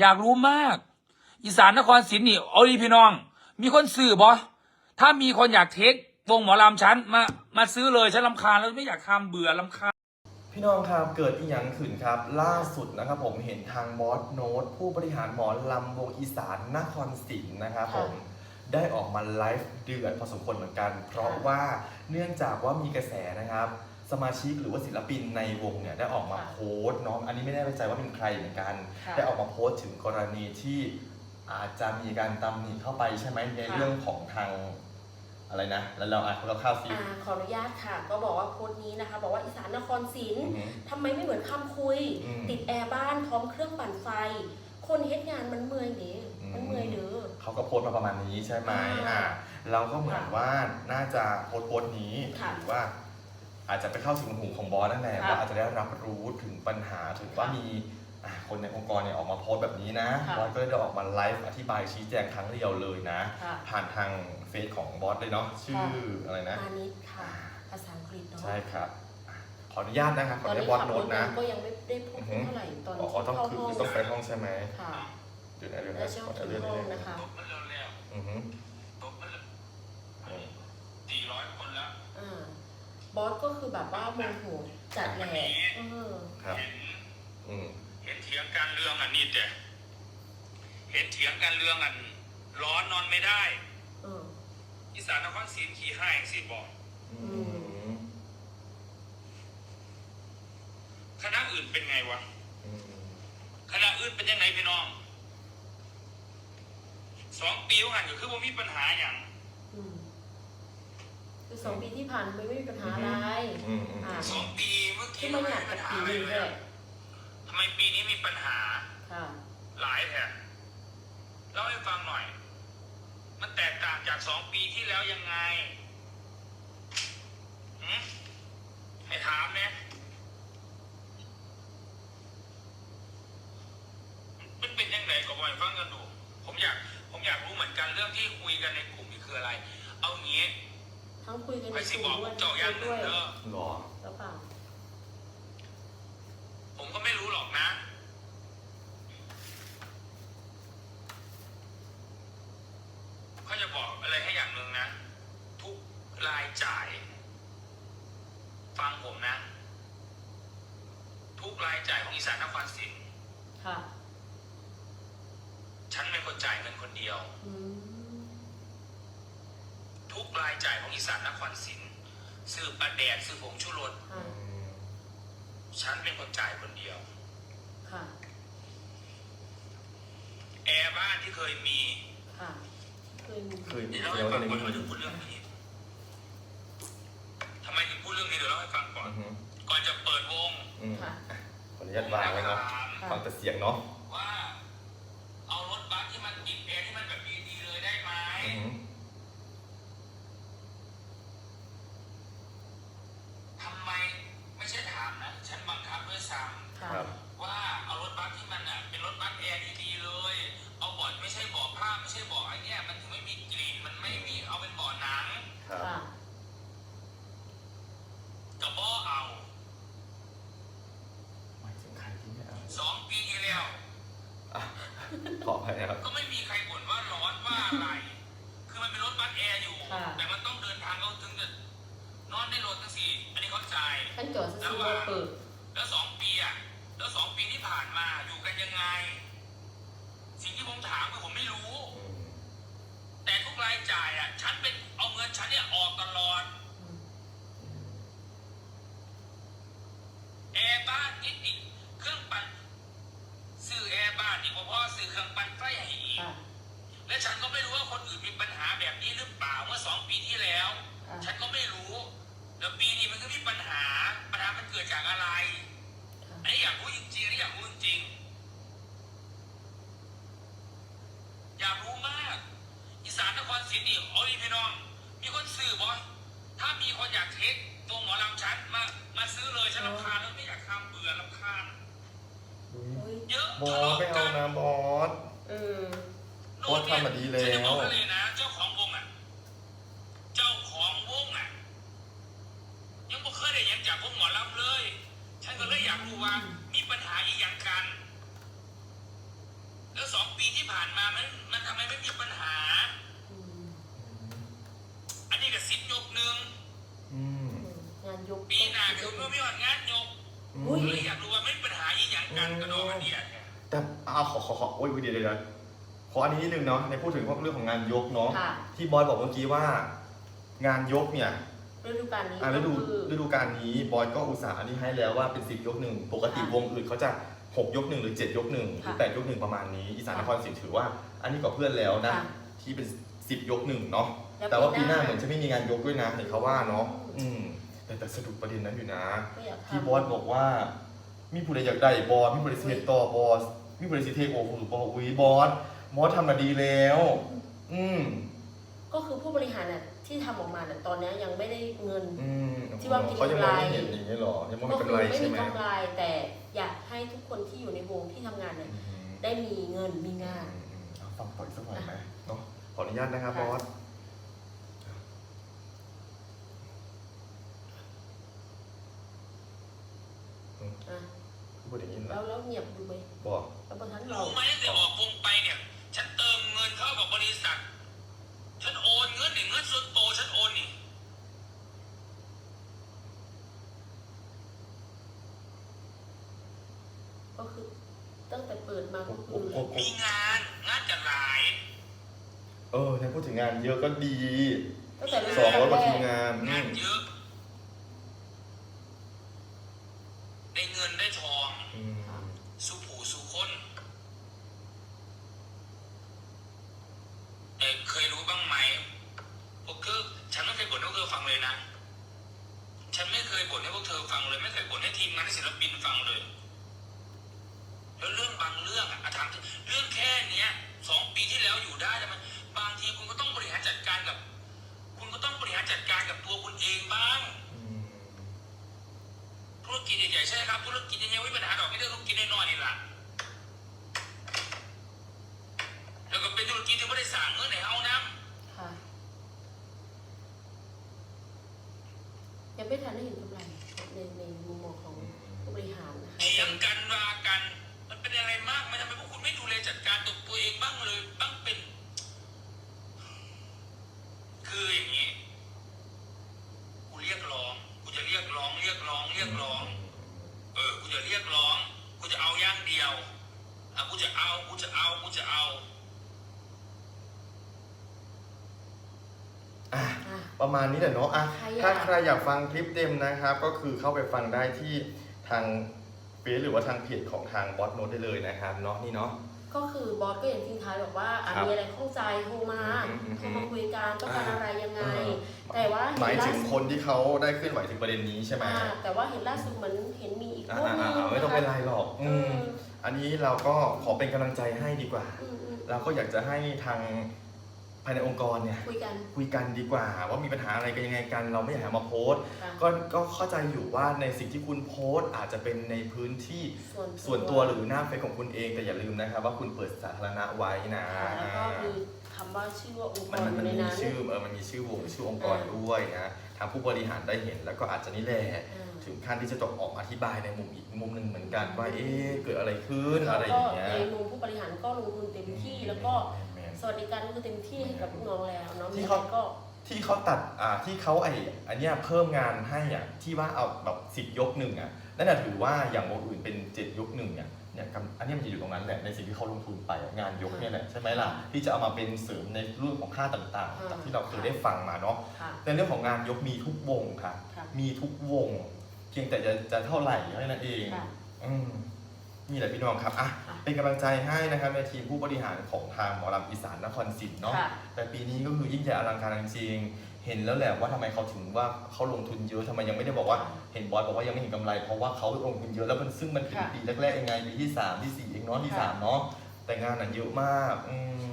อยากรู้มาก อีสานนครศรีนี่เอาดีพี่น้อง มีคนซื้อบ่ถ้ามีคนอยากเทควงหมอลำฉันมามาซื้อเลยฉันลำคาญแล้วไม่อยากทำเบื่อลำคาญพี่น้องครับเกิดอีหยังขึ้นครับ ล่าสุดนะครับผมเห็นทางบอสโน้ตผู้บริหารหมอลำวงอีสานนครศรีนะครับผมได้ออกมาไลฟ์เดือดพอสมควรเหมือนกัน เพราะว่าเนื่องจากว่ามีกระแสนะครับ สมาชิกหรือว่าศิลปินในวงเนี่ยได้ออกมาโพสต์เน้องอันนี้ไม่แน่ใจว่าเป็นใครเหมือนกัน ค่ะได้ออกมาโพสต์ถึงกรณีที่อาจจะมีการตำหนิเข้าไปใช่ไหมในค่ะ เรื่องของทางอะไรนะ แล้วเราอะเราเข้าซิอ่าขออนุญาตค่ะ ก็บอกว่าโพสต์นี้นะคะ บอกว่าอีสานนครศรีอือหือทำไมไม่เหมือนคำคุย อืมติดแอร์บ้านพร้อมเครื่องปั่นไฟ คนเฮ็ดงานมันเมื่อยเด้อืม มันเมื่อยเด้อ เขาก็โพสต์มาประมาณนี้ใช่ไหมอ่า อ่าเราก็เหมือนค่ะว่าน่าจะโพสต์โพสต์นี้ค่ะ หรือว่า อาจจะไปเข้าถึงหูของบอสนั่นแหละค่ะ ว่าอาจจะได้รับรู้ถึงปัญหาถึงว่าค่ะมีอ่าคนในองค์กรเนี่ยออกมาโพสต์แบบนี้นะค่ะ บอสก็เลยได้ออกมาไลฟ์อธิบายชี้แจงครั้งเดียวเลยนะ ค่ะ ผ่านทางเฟซของบอสเลยเนาะชื่ออะไรนะมานิดค่ะ ภาษาอังกฤษเนาะใช่ครับอะขออนุญาตนะครับขตอออนนุนี้ญาตบอสขับโน้รตถนะ มาก็ยังไม่ได้พูดอือฮึเท่าไหร่ตอนอ๋อที่อ๋อต้องเข้าคือห้องคือต้องไปห้องใช่ไหมค่ะเดี๋ยวนะเดี๋ยวแล้นะวช่องขอที่เลื่อนห้องนิดนึงนะคะ ตกมันเร็วแล้ว อือฮึ ตกมัน อืม สี่ร้อยคนแล้ว อ่าบอสก็คือแบบว่าโมโห จัดแหละเออครับ เห็นอืมเห็นเถียงการเรื่องอันนี้แต่เห็นเถียงการเรื่องอัน ร้อนนอนไม่ได้เออ อีสานนครศรีขี่ห้าอย่างสี่บอกอืมคณะอื่นเป็นไงวะอืมคณะอื่นเป็นยังไงพี่น้องสองปีว่างันก็คือว่ามีปัญหาอย่างอืม คือสองปีที่ผ่านมาไม่มีปัญหาอะไรอืมอืมอ่าสองปีเมื่อกี้ที่มันอยากกับปีนี้ด้วยทำไมปีนี้มีปัญหาค่ะ หลายแถบเล่าให้ฟังหน่อย มันแตกต่างจากสองปีที่แล้วยังไงหืมให้ถามเนี่ยมันเป็นยังไงก็บ่อยฟังกันดู ผมอยาก ผมอยากรู้เหมือนกันเรื่องที่คุยกันในกลุ่มนี่คืออะไร เอางี้ ทั้งคุยกันไปในสิกบลุ่อมกพด้ววยกเจ้าอย่างหนึ่ด้งวยเด้อหรอหรือเปล่าผมก็ไม่รู้หรอกนะ เขาจะบอกอะไรให้อย่างหนึ่งนะ ทุกรายจ่าย ฟังผมนะ ทุกรายจ่ายของอีสานนครศรีค่ะ ฉันเป็นคนจ่ายเงินคนเดียว อืม ทุกรายจ่ายของอีสานนครศรีซื้อปลาแดดซื้อผงชูรสค่ะฉันเป็นคนจ่ายคนเดียว ค่ะแอร์บ้านที่เคยมีค่ะเคยมีเคยมีเดี๋ยวเล่าเดี๋ให้ยวฟังในก่อนนี้ทำไมถึงพูดเรื่องนี้ทำไมถึงพูดเรื่องนี้เดี๋ยวเล่าให้ฟังก่อนอือฮึก่อนจะเปิดวงอืมค่ะขออนุญาตวางไว้เนาะค่ะฟังแต่เสียงเนาะ ว่า เอารถบัสที่มันติดแอร์ที่มันแบบดีๆเลยได้ไหม อือฮึ ทำไมไม่ใช่ถามนะ ฉันบังคับด้วยซ้ ค่ะ ครับำว่าเอารถบัสที่มันอะเป็นรถบัสแอร์ดีๆเลย เอาเบอดไม่ใช่เบาะผ้าไม่ใช่เบาะไอ้เนี่ยมันถึงไม่มีกลิ่นมันไม่มีเอาเป็นเบาะหนัง ครับ ค่ะ กับบ่เอา หมายถึงใครที่ไม่เอา สองปีที่แล้ว อะขออภัยนะครับ ก็ไม่มีใครบ่นว่าร้อนว่าอะไร คือมันเป็นรถบัสแอร์อยู่ ค่ะ แต่มันต้องเดินทางเขาถึงจะนอนในรถทั้งสี่ อันนี้เข้าใจ ท่านจอดซื้อมาเปิดแล้วสองปีอะแล้วสองปีที่ผ่านมาอยู่กันยังไง สิ่งที่ผมถามคือผมไม่รู้อืมแต่ทุกรายจ่ายอะฉันเป็นเอาเงินฉันเนี่ยออกตลอดแอร์บ้านนิดนิดเครื่องปั่นซื้อแอร์บ้านนี่พ่อซื้อเครื่องปั่นไฟให้อีก ค่ะ และฉันก็ไม่รู้ว่าคนอื่นมีปัญหาแบบนี้หรือเปล่าเมื่อสองปีที่แล้ว ค่ะ ฉันก็ไม่รู้ แล้วปีนี้มันก็มีปัญหา ปัญหามันเกิดจากอะไร อันนี้อยากรู้จริงๆอันนี้อยากรู้จริงๆอยากรู้มาก อีสานนครศรีนี่โอ้ยพี่น้อง มีคนซื้อบอถ้ามีคนอยากเทคตัวหมอลำฉันมา มาซื้อเลยฉันรำคาญแล้วไม่อยากทำเบื่อรำคาญ อุ๊ย เฮ้ย เยอะ บอสไม่เอานะบอส เออ โอ้ทำมาดีแล้ว ฉันจะบอกให้เลยนะ เจ้าของวงอะ เจ้าของวงอะ ยังไม่เคยได้ยินจากพวกหมอลำเลย ฉันก็เลยอยากรู้ว่า มีปัญหาอีกอย่างกัน ผ่านมามันมันทำไมไม่มีปัญหา อืม อันนี้ก็ซิปยกหนึ่ง อืม อืมงานยก ปีหน้าคือเมื่อไม่ว่างานยก อื อุ้ย ม เลยอยากรู้ว่าไม่มีปัญหาอี กอย่างกันกระโดดกันเนี่ยแต่เอาขอขอขอโอ้ยเดี๋ยวเดี๋ยวเดี๋ยวขออันนี้นิดนึงเนาะในพูดถึงพวกเรื่องของงานยกเนาะค่ะ ที่บอยบอกเมื่อกี้ว่า งานยกเนี่ยฤดูกาลนี้อ่าฤก็ดูคือฤดูกาลนี้บอยก็อุตส่าห์อันนี้ให้แล้วว่าเป็นสิบยกหนึ่งปกติค่ะวงอื่นเขาจะหกยกหนึ่งหรือเจ็ดยกหนึ่งหรือค่ะแปดยกหนึ่งประมาณนี้อีสานนค่ะครศรีถือว่า อันนี้ก็เพื่อนแล้วนะ ค่ะ ที่เป็นสิบยกหนึ่งเนาะแล้วแต่ว่าปีปีหหน้าน้าเหมือนจะไม่มีงานยกด้วยนะเห็นเขาว่าเนาะ อือืมมแต่แต่สะดุดประเด็นนั้นอยู่นะ ก็อยากทำที่บอสบอกว่า มีผู้ใดอยากได้บอสมีบริษัทต่อบอสมีบริษัทเทคโอหรือบอสอุ้ยบอสบอสทำมาดีแล้ว อืมก็คือผู้บริหารน่ะที่ทำออกมาน่ะตอนเนี้ยยังไม่ได้เงิน อืมที่ว่ามีเขายังมองไม่กำไรเห็นอย่างนี้หรอยังมองก็ไม่คืกำไรไม่ใช่มีไหมกำไรแต่อยากให้ทุกคนที่อยู่ในวงที่ทำงานเนี่ยได้มีเงินมีงาน เอาฟังต่ออีกสักหน่อยไหมเนาะขออนุญาตนะครับบค่ะอส อะพูดอย่างนี้แล้นะวแล้วเงียบดูไหมบอกแล้วบนทันเรารู้ไหมตั้งแต่ออกวงไปเนี่ย ฉันเติมเงินเข้ากับบริษัท ฉันโอนเงินหนึ่งเงินส่วนตัวฉันโอนนี่ก็คือตั้งแต่เปิดมาก็คือโอ้โหมีงานงานจะหลายเออในพูดถึงงานเยอะก็ดีตั้งแต่ฤสดูองกาลร้อยกว่าแรทีกมงานอืงานมเยอะ ได้เงินได้ทอง อืม สุผูสุคนแต่เคยรู้บ้างไหมพวกเธอฉันไม่เคยบ่นให้พวกเธอฟังเลยนะ ฉันไม่เคยบ่นให้พวกเธอฟังเลย ไม่เคยบ่นให้ทีมงานให้ศิลปินฟังเลย แล้วเรื่องบางเรื่องอะอะถามจริงเรื่องแค่เนี้ยสองปีที่แล้วอยู่ได้แต่มันบางทีคุณก็ต้องบริหารจัดการกับ คุณก็ต้องบริหารจัดการกับตัวคุณเองบ้าง อืม ธุ รกิจใหญ่ๆใช่ไหมครับธุรกิจใหญ่ๆไม่มีปัญหาดอกไม่ได้ธุรกิจน้อยๆนี่แหละแล้วก็เป็นธุรกิจที่ไม่ได้สั่งเงินให้เอาน้ค่ะยังไม่ทันได้เห็นกำไรในในมุมมองของผู้บริหารนะำ คะ เถียงกันว่ากัน มันเป็นอะไรมากไหมทำไมพวกคุณไม่ดูแลจัดการตัวตัวเองบ้างเลย บ้างเป็น คืออย่างนี้ กูเรียกร้อง กูจะเรียกร้อง เรียกร้อง เรียกร้อง เออ กูจะเรียกร้อง กูจะเอาอย่างเดียวอะกูจะเอา กูจะเอา กูจะเอา อะ อะ ประมาณนี้แหละเนาะอะใครอยากถ้าใครอยากฟังคลิปเต็มนะครับ ก็คือเข้าไปฟังได้ที่ทางเฟซหรือว่าทางเพจของทางบอสโนตได้เลยนะครับเนาะนี่เนาะ ก็คือบอสก็อย่างทิ้งท้ายบอกว่าอะครับมีอะไรข้องใจโทรมาอืมอืมโทรมาคุยกันต้องการอะไรยังไงเออแต่ว่าหมายเห็นล่ถึงสุดคนที่เขาได้เคลื่อนไหวถึงประเด็นนี้ใช่ไหมอ่าแต่ว่าเห็นล่าสุดเหมือนเห็นมีอีกอ่ารูปหนึงอ่าไม่ต้องเป็นไรหรอกเออืมออันนี้เราก็ขอเป็นกำลังใจให้ดีกว่า อืมอืม เราก็อยากจะให้ทางภายในองค์กรเนี่ยคุยกัน คุยกันดีกว่า ว่ามีปัญหาอะไรกันยังไงกัน เราไม่อยากให้มาโพสต์ค่ะก็ก็เข้าใจอยู่ว่าในสิ่งที่คุณโพสต์อาจจะเป็นในพื้นที่ส่วนส่วนตัวหรือหน้าเฟซของคุณเองแต่อย่าลืมนะครับว่าคุณเปิดสาธารณะไว้นะค่ะแล้วก็มีคำว่าชื่อว่าองค์กมันรมันอมันยู่ในมีนั้นชื่อเออมันมีชื่อวงชื่อองค์กรอ่าด้วยนะทางผู้บริหารได้เห็นแล้วก็อาจจะนี่แหละอ่าถึงขั้นที่จะต้องออกมาอธิบายในมุมอีกมุมหนึ่งเหมือนกันว่าเอ๊ะเกิดอะไรขึ้นอะไรอย่างเงี้ยในมุมผู้บริหารก็ลงทุนเต็มที่แล้วก็แมน สวัสดิการก็คือเต็มที่ให้กับลูกน้องแล้วเนาะที่มีเขาอะไรก็ที่เขาตัดอ่าที่เขาไออันเนี้ยเพิ่มงานให้อะที่ว่าเอาแบบสิบยกหนึ่งอะนั่นน่ะถือว่าอย่างวงอื่นเป็นเจ็ดยกหนึ่งเนี่ยเนี่ยกำอันเนี้ยมันจะอยู่ตรงนั้นแหละในสิ่งที่เขาลงทุนไปอะงานยกเนี่ยแหละใช่ไหมล่ะที่จะเอามาเป็นเสริมในเรื่องของค่าต่างๆจากที่เราเคยได้ฟังมาเนาะ ค่ะ ในเรื่องของงานยกมีทุกวงค่ะ ค่ะมีทุกวง เพียงแต่จะจะเท่าไหร่เท่านั้นเองค่ะ อืม นี่แหละพี่น้องครับอะค่ะเป็นกำลังใจให้นะครับในทีมผู้บริหารของทางหมอลำอีสานนครศรีเนาะค่ะแต่ปีนี้ก็คือยิ่งใหญ่อลังการจริงๆเห็นแล้วแหละว่าทำไมเขาถึงว่าเขาลงทุนเยอะทำไมยังไม่ได้บอกว่าเห็นบอสบอกว่ายังไม่เห็นกำไร เพราะว่าเขาลงทุนเยอะแล้วมันซึ่งมันเป็นค่ะปีแรกๆยังไงปีที่สามที่สี่เองเนาะที่ค่ะ สามเนาะแต่งานน่ะเยอะมากอืม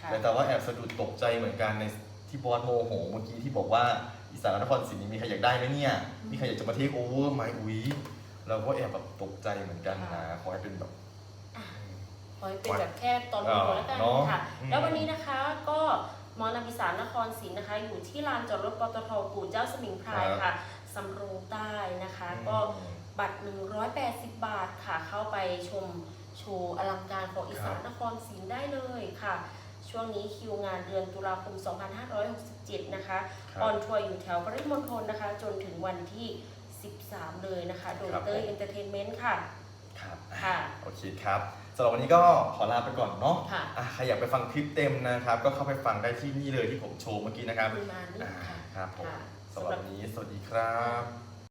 ค่ะ แต่แต่ว่าแอบสะดุดตกใจเหมือนกันในที่บอสโมโหเมื่อกี้ที่บอกว่าอีสานนครศรีนี่มีใครอยากได้ไหมเนี่ย มีใครอยากจะมาเทคโอเวอร์ไหมอุ้ย เราก็แอบแบบตกใจเหมือนกันนะขอให้เป็นแบบ ขอให้เป็นแบบแค่ตอนนี้ก่อนแล้วกันเนาะค่ะอืมแล้ววันนี้นะคะก็หมอนาบิสานนครศรีนะคะ อยู่ที่ลานจอดรถปตทปู่เจ้าสมิงพรายค่ะสำโรงใต้นะคะ ก็บัตร 180 บาทค่ะเข้าไปชมโชว์อลังการของอีสานนครศรีได้เลยค่ะ ช่วงนี้คิวงานเดือนตุลาคม 2567 นะคะครับออนทัวร์อยู่แถวปริมณฑลนะคะ จนถึงวันที่ 13 เลยนะคะ โดยครับเต้ยผม เอนเตอร์เทนเมนต์ค่ะ ครับค่ะ โอเคครับสำหรับวันนี้ก็ขอลาไปก่อนเนาะค่ะอะใครอยากไปฟังคลิปเต็มนะครับ ก็เข้าไปฟังได้ที่นี่เลยที่ผมโชว์เมื่อกี้นะครับคุณมานี่อ่าค่ะ ครับผมค่ะสำหรับวันนี้สวัสดีครับ